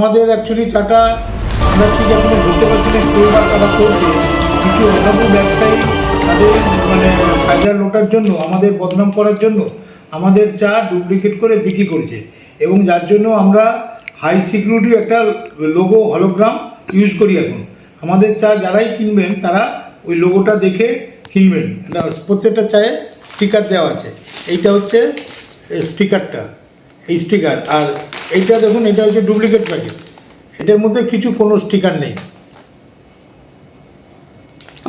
আমাদের অ্যাকচুয়ালি চাটা আমরা ঠিক এখনও বুঝতে পারছি না কেউ বা তারা করছে কিছু অসাধু ব্যবসায়ী, তাদের মানে ফায়দা লোটার জন্য, আমাদের বদনাম করার জন্য আমাদের চা ডুপ্লিকেট করে বিক্রি করছে। এবং যার জন্য আমরা হাই সিকিউরিটি একটা লোগো হলোগ্রাম ইউজ করি এখন। আমাদের চা যারাই কিনবেন, তারা ওই লোগোটা দেখে কিনবেন। প্রত্যেকটা চায়ে স্টিকার দেওয়া আছে। এইটা হচ্ছে স্টিকারটা এই স্টিকার আর এইটা দেখুন এটা হচ্ছে ডুপ্লিকেট প্যাকেট এটার মধ্যে কিছু কোনো স্টিকার নেই।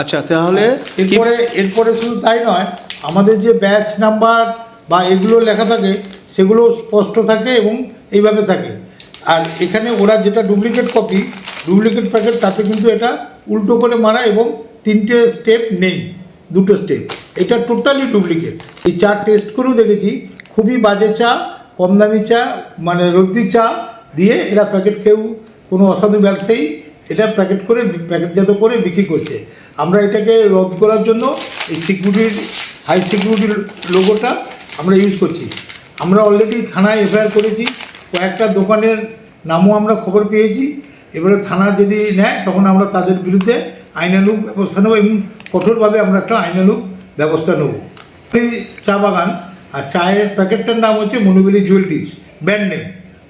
আচ্ছা তাহলে এরপরে এরপরে শুধু তাই নয় আমাদের যে ব্যাচ নাম্বার বা এগুলো লেখা থাকে সেগুলো স্পষ্ট থাকে এবং এইভাবে থাকে। আর এখানে ওরা যেটা ডুপ্লিকেট কপি ডুপ্লিকেট প্যাকেট তাতে কিন্তু এটা উল্টো করে মারা এবং তিনটে স্টেপ নেই দুটো স্টেপ এটা টোটালি ডুপ্লিকেট এই চা টেস্ট করেও দেখেছি খুবই বাজে চা কম দামি চা মানে রদ্দি চা দিয়ে এরা প্যাকেট কেউ কোনো অসাধু ব্যবসায়ী এটা প্যাকেট করে প্যাকেটজাত করে বিক্রি করছে। আমরা এটাকে রদ করার জন্য এই সিকিউরিটির, হাই সিকিউরিটির লোগোটা আমরা ইউজ করছি। আমরা অলরেডি থানায় এফআইআর করেছি, কয়েকটা দোকানের নামও আমরা খবর পেয়েছি। এবারে থানা যদি নেয়, তখন আমরা তাদের বিরুদ্ধে আইনানুগ ব্যবস্থা নেব এবং কঠোরভাবে আমরা একটা আইনানুগ ব্যবস্থা নেব। এই চা বাগান আর চায়ের প্যাকেটটার নাম হচ্ছে মনুবেলি জুয়েলটিস ব্র্যান্ড নেম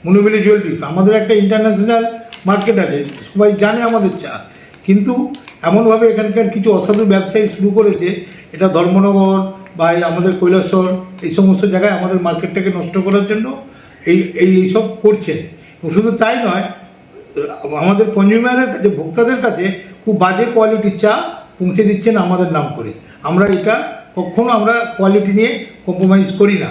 মনুবেলি জুয়েলটিস আমাদের একটা ইন্টারন্যাশনাল মার্কেট আছে, সবাই জানে আমাদের চা। কিন্তু এমনভাবে এখানকার কিছু অসাধু ব্যবসায়ী শুরু করেছে, এটা ধর্মনগর বা আমাদের কৈলাসর, এই সমস্ত জায়গায় আমাদের মার্কেটটাকে নষ্ট করার জন্য এই এই এইসব করছেন। শুধু তাই নয়, আমাদের কনজিউমারের কাছে, ভোক্তাদের কাছে খুব বাজে কোয়ালিটির চা পৌঁছে দিচ্ছেন আমাদের নাম করে। আমরা এটা কখনো আমরা কোয়ালিটি নিয়ে কম্প্রোমাইজ করি না।